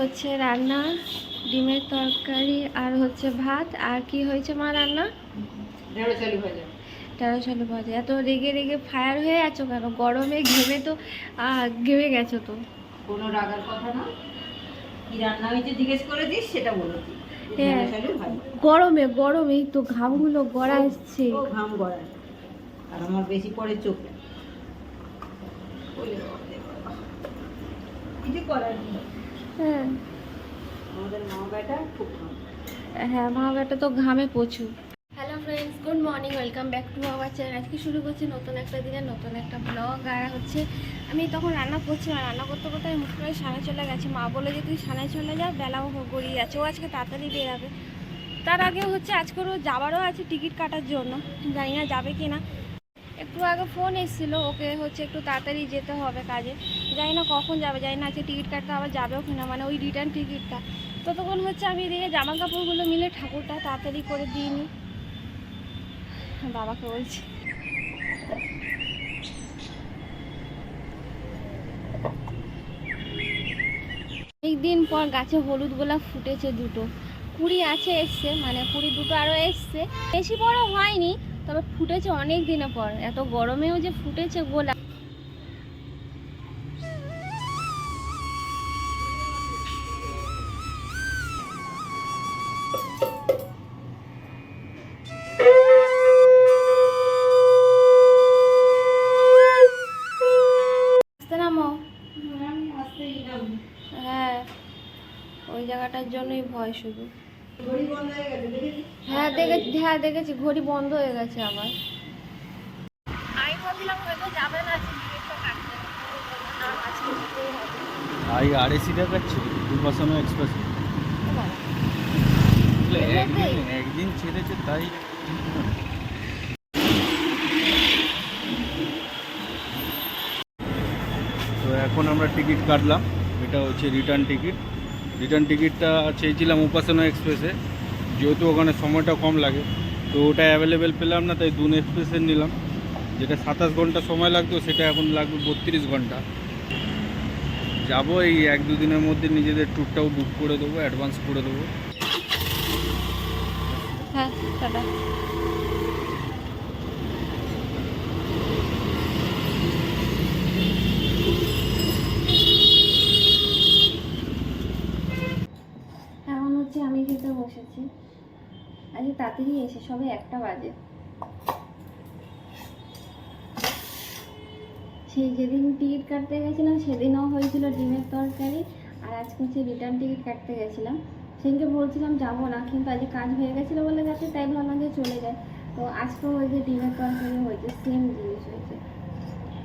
হচ্ছে রান্না ডিমের তরকারি আর হচ্ছে ভাত। আর কি হয়েছে মা রান্না? ঢেঁড়ো চালু ভাজা। এত রেগে রেগে ফায়ার হয়ে আছো কেন? গরমে ঘেমে তো ঘেমে গেছো তো। কোনো রাগার কথা না। কি রান্না হয়েছে জিজ্ঞেস করে দিস সেটা বলে হ্যাঁ। গরমে গরমেই তো ঘামগুলো গড়া এসছে। ঘাম গড়ায়। আর আমার বেশি পড়ে চোখে। কিছু করার নেই হ্যাঁ। আমাদের মা বেটা খুব হ্যাঁ মা বেটা তো ঘামে প্রচুর। Hello friends good morning welcome back to our channel আজকে শুরু করছি নতুন একটা দিনে নতুন একটা ব্লগ আর হচ্ছে আমি তখন রান্না করছিলাম রান্না করতে করতে আমি মুখ করে সামনে চলে গেছি। মা বলে যে তুই সামনে চলে যা বেলাও গড়িয়ে যাচ্ছে ও আজকে তাড়াতাড়ি বেরাবে। তার আগে হচ্ছে আজকেরও যাওয়ারও আছে টিকিট কাটার জন্য। জানি না যাবে কি না একটু আগে ফোন এসেছিল, ওকে হচ্ছে একটু তাড়াতাড়ি যেতে হবে কাজে। জানি না কখন যাবে, জানি না আজকে টিকিট কাটতে আবার যাবেও কিনা মানে ওই রিটার্ন টিকিটটা ততক্ষণ হচ্ছে আমি এদিকে জামা কাপড়গুলো মিলে ঠাকুরটা তাড়াতাড়ি করে দিইনি বাবাকে বলছি। দিন পর গাছে হলুদ গোলাপ ফুটেছে দুটো। কুড়ি আছে এসছে মানে কুড়ি দুটো আরও এসছে। বেশি বড় হয়নি তবে ফুটেছে অনেক দিনে পর। এত গরমেও যে ফুটেছে নামো? হ্যাঁ ওই জায়গাটার জন্যই ভয় শুধু। হয়ে হ্যাঁ দেখেছি হ্যাঁ দেখেছি ঘড়ি বন্ধ হয়ে গেছে আবার। আমি ভাবছিলাম হয়তো যাবে না। আই আড়াইশি দেখাচ্ছে দুর্বাসনা এক্সপ্রেস। একদিন ছেড়েছে তাই তো এখন আমরা টিকিট কাটলাম এটা হচ্ছে রিটার্ন টিকিট রিটার্ন টিকিটটা চেয়েছিলাম উপাসনা এক্সপ্রেসে যেহেতু ওখানে সময়টা কম লাগে, তো ওটা অ্যাভেলেবেল পেলাম না, তাই দুন এক্সপ্রেসের নিলাম। যেটা সাতাশ ঘণ্টা সময় লাগতো, সেটা এখন লাগবে বত্রিশ ঘণ্টা। যাব এই এক দুদিনের মধ্যে নিজেদের ট্যুরটাও বুক করে দেবো অ্যাডভান্স করে দেবো। হ্যাঁ টাটা এখন হচ্ছে আমি খেতে বসেছি। আজকে তাড়াতাড়ি এসে সবে একটা বাজে। সেই যেদিন টিকিট কাটতে গেছিলাম, সেদিনও হয়েছিল ডিমের তরকারি, আর আজকে হচ্ছে রিটার্ন টিকিট কাটতে গেছিলাম। সেদিনকে বলছিলাম যাব না, কিন্তু আজকে কাজ হয়ে গেছিল বলে গেছে, তাই ভাবলাম যে চলে যায় তো আজকেও ওই যে ডিমের তরকারি হয়েছে সেম জিনিস হয়েছে।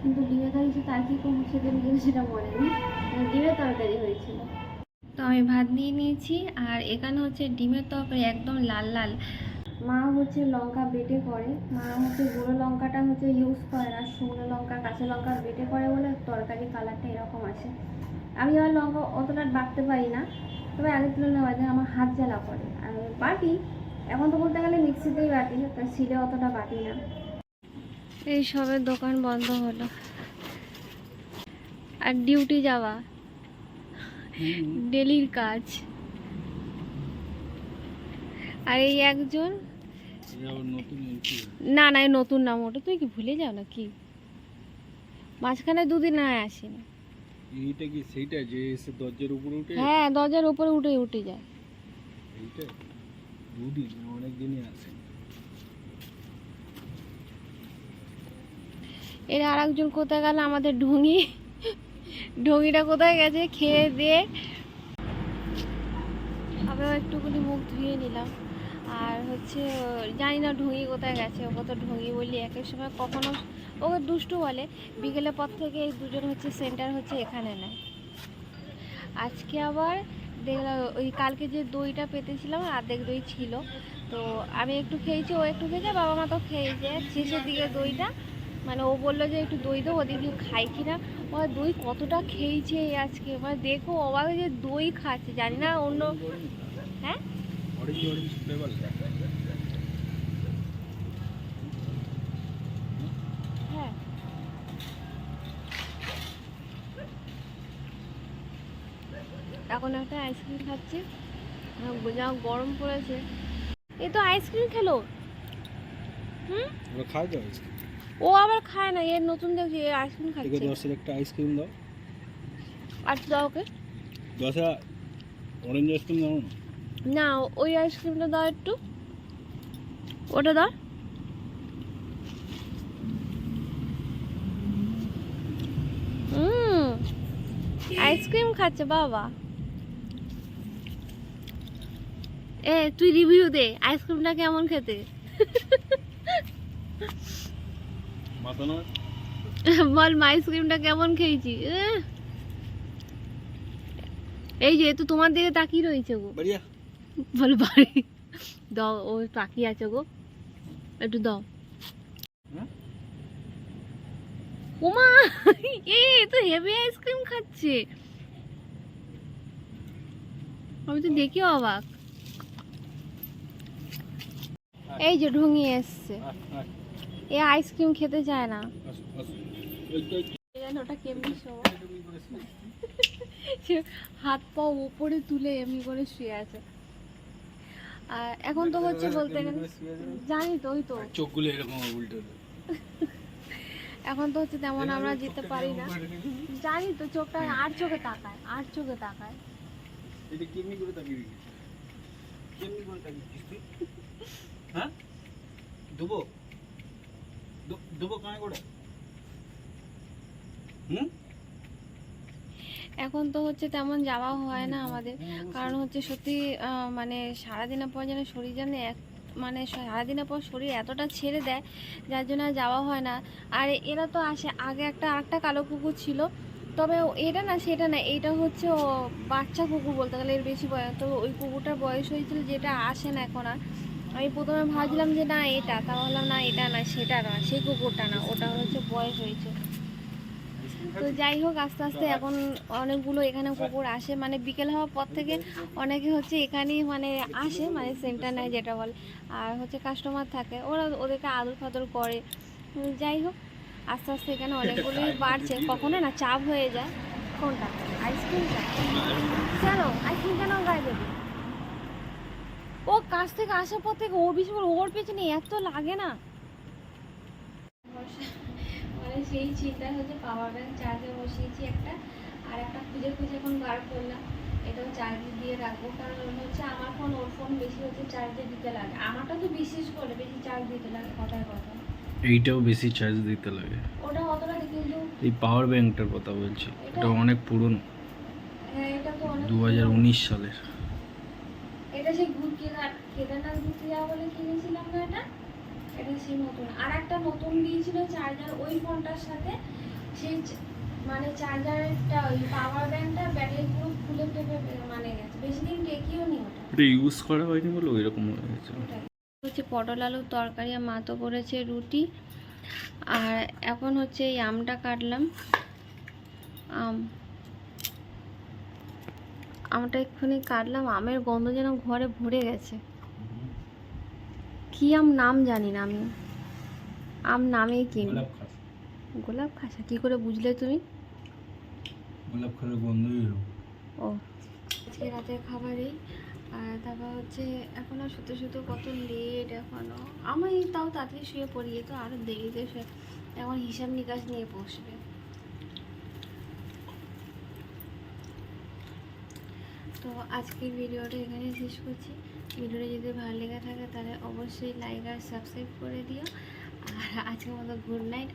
কিন্তু ডিমের তরকারি আর কি কম সেদিন সেটা মনে নেই। মানে ডিমের তরকারি হয়েছিল। তো আমি ভাত নিয়ে নিয়েছি আর এখানে হচ্ছে ডিমের তরকারি একদম লাল লাল। মা হচ্ছে লঙ্কা বেটে করে। মা হচ্ছে গুঁড়ো লঙ্কাটা হচ্ছে ইউজ করে না শুকনো লঙ্কা কাঁচা লঙ্কা বেটে করে বলে তরকারি কালারটা এরকম আছে আমি আর লঙ্কা অতটা বাটতে পারি না তবে আগের তুলনায় বাজে আমার হাত জ্বালা করে। আর বাটি এখন তো বলতে গেলে মিক্সিতেই বাটি সিটে অতটা বাটি না। এই সবের দোকান বন্ধ হলো। আর ডিউটি যাওয়া? ডেলির কাজ। আর এই একজন? না না নতুন নাম ওটা তুই কি ভুলে যাও না কি মাঝখানে দুদিন আর আসেনি। এইটা কি সেইটা যে এসে দরজার উপরে উঠে? হ্যাঁ দরজার উপরে উঠে উঠে যায়। এইটা? দুদিন অনেক দিনই আসে। এর আর একজন কোথায় গেল? আমাদের ঢুঙি। ঢুঙিটা কোথায় গেছে? খেয়ে দিয়ে আবার একটুখানি মুখ ধুয়ে নিলাম। আর হচ্ছে, জানি না ঢুঙি কোথায় গেছে, ওকে তো ঢুঙি বলি এক এক সময়। কখনো ওকে দুষ্টু বলে, বিকেলের পর থেকে এই দুজন হচ্ছে সেন্টার হচ্ছে এখানে নেয় আজকে আবার দেখলাম, ওই কালকে যে দইটা পেতেছিলাম অর্ধেক দই ছিল। তো আমি একটু খেয়েছি, ও একটু খেয়েছে, বাবা মা তো খেয়েছে। শেষের দিকে দইটা মানে ও বলল যে একটু দই দেবো ওদিকে খাই কি না ও দই কতটা খেয়েছে আজকে? মানে দেখো, অবাক যে দই খাচ্ছে, জানি না অন্য হ্যাঁ? হ্যাঁ। এখন একটা আইসক্রিম খাচ্ছি। যা গরম পড়েছে। এই তো আইসক্রিম খেলো। হুম? তো আইসক্রিম। ও আবার খায় না এর নতুন দেখছি আইসক্রিম একে খাচ্ছে। দশের একটা আইসক্রিম দাও। আর দাও ওকে। দশে অরেঞ্জ আইসক্রিম দাও না? ওই আইসক্রিমটা দাও একটু। ওটা দাও। হুম আইসক্রিম খাচ্ছে বাবা। এ তুই রিভিউ দে আইসক্রিমটা কেমন খেতে? বল মা আইসক্রিমটা কেমন খেয়েছি? এই যে তো তোমার দিকে তাকিয়ে রয়েছে গো। বল বাড়ি। দাও ও তাকিয়ে আছে গো। একটু দাও। হ্যাঁ? ওমা এ তো হেভি আইসক্রিম খাচ্ছে। আমি তো দেখি অবাক। এই যে ঢুঙিয়ে এসছে। আয়, আয়, এ আইসক্রিম খেতে চায় না। ওটা কেমনি সে হাত পা উপরে তুলে এমনি করে শুয়ে আছে। আর এখন তো হচ্ছে বলতে গেলে জানি তো ওই তো। চোখগুলো এরকম উল্টে। এখন তো হচ্ছে তেমন আমরা যেতে পারি না। জানি তো চোখটা আর চোখে তাকায় আর চোখে তাকায়। এটা কেমনি করে তাকিয়ে কেমনি করে তুই? হ্যাঁ? দেবো দেবো কানে করে। হুম? এখন তো হচ্ছে তেমন যাওয়া হয় না আমাদের। কারণ হচ্ছে সত্যি মানে সারাদিনের পর যেন শরীর যেন এক মানে সারাদিনের পর শরীর এতটা ছেড়ে দেয় যার জন্য আর যাওয়া হয় না। আর এরা তো আসে আগে একটা আরেকটা কালো কুকুর ছিল। তবে এটা না সেটা না এটা হচ্ছে ও বাচ্চা কুকুর বলতে গেলে এর বেশি বয়স। তো ওই কুকুরটার বয়স হয়েছিল যেটা আসে না এখন আর। আমি প্রথমে ভাবছিলাম যে না, এটা, তা বললাম না, এটা না, সেটা না সেই কুকুরটা না, ওটা হচ্ছে বয়স হয়েছে। তো যাই হোক, আস্তে আস্তে এখন অনেকগুলো এখানে কুকুর আসে মানে বিকেল হওয়ার পর থেকে অনেকে হচ্ছে এখানেই মানে আসে মানে সেন্টার নেয় যেটা বলে। আর হচ্ছে কাস্টমার থাকে, ওরা ওদেরকে আদর ফাদর করে। যাই হোক, আস্তে আস্তে এখানে অনেকগুলোই বাড়ছে। কখনো না চাপ হয়ে যায়। কোনটা? আইসক্রিমটা কেন? আইসক্রিম কেন গায়ে দেবে? ও কাছ থেকে আসার পর থেকে ও বেশি করে ওর পেছনে এত লাগে না। মানে সেই চিন্তা হচ্ছে পাওয়ার ব্যাংক চার্জে বসিয়েছি একটা আর একটা খুঁজে খুঁজে এখন বার করলাম। এটাও চার্জে দিয়ে রাখব কারণ হচ্ছে আমার ফোন ওর ফোন বেশি হচ্ছে চার্জে দিতে লাগে। আমারটা তো বিশেষ করে বেশি চার্জ দিতে লাগে কথায় কথা এইটাও বেশি চার্জ দিতে লাগে। ওটা অতটা কিন্তু এই পাওয়ার ব্যাংকটার কথা বলছি এটা অনেক পুরনো। হ্যাঁ এটা তো অনেক দু হাজার উনিশ সালের। এটা সেই ঘুর কেদার কেদারনাথ ঘুরতে যাওয়া বলে কিনেছিলাম না এটা? এটা সেই নতুন। আর একটা নতুন দিয়েছিল চার্জার ওই ফোনটার সাথে। সেই মানে চার্জারটা ওই পাওয়ার ব্যাংকটা ব্যাটারি পুরো ফুলে ফেপে মানে গেছে বেশি দিন টেকিও নি ওটা। ইউজ করা হয়নি বলে ওই রকম হয়ে গেছে ওটাই। হচ্ছে পটল আলুর তরকারি আর মা তো করেছে রুটি। আর এখন হচ্ছে এই আমটা কাটলাম। আম। আমটা এক্ষুনি কাটলাম আমের গন্ধ যেন ঘরে ভরে গেছে। কি আম নাম জানি না আমি। আম নামেই কিনি গোলাপ খাস। কি করে বুঝলে তুমি? গোলাপ খাসের গন্ধই এরকম। ও। আজকে রাতের খাবারেই। আর তারপর হচ্ছে এখন আর শুতে শুতে কত লেট এখনও। আমি তাও তাড়াতাড়ি শুয়ে পড়ি এ তো আরও দেরিতে শুয়ে এখন হিসাব নিকাশ নিয়ে বসবে। তো আজকের ভিডিওটা এখানে শেষ করছি। ভিডিওটা যদি ভালো লেগে থাকে তাহলে অবশ্যই লাইক আর সাবস্ক্রাইব করে দিও। আর আজকের মতো গুড নাইট